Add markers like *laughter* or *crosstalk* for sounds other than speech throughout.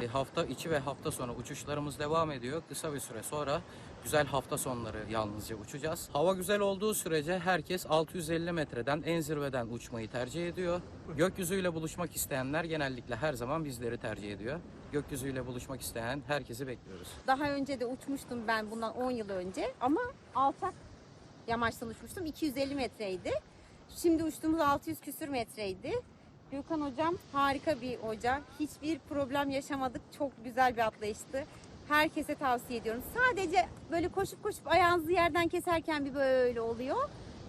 E, hafta içi ve hafta sonu uçuşlarımız devam ediyor. Kısa bir süre sonra güzel hafta sonları yalnızca uçacağız. Hava güzel olduğu sürece herkes 650 metreden en zirveden uçmayı tercih ediyor. Gökyüzüyle buluşmak isteyenler genellikle her zaman bizleri tercih ediyor. Gökyüzüyle buluşmak isteyen herkesi bekliyoruz. Daha önce de uçmuştum ben bundan 10 yıl önce ama alçak yamaçtan uçmuştum. 250 metreydi. Şimdi uçtuğumuz 600 küsür metreydi. Gökhan hocam harika bir hoca. Hiçbir problem yaşamadık. Çok güzel bir atlayıştı. Herkese tavsiye ediyorum. Sadece böyle koşup koşup ayağınızı yerden keserken bir böyle oluyor.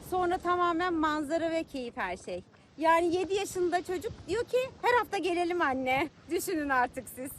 Sonra tamamen manzara ve keyif her şey. Yani 7 yaşında çocuk diyor ki her hafta gelelim anne. *laughs* Düşünün artık siz.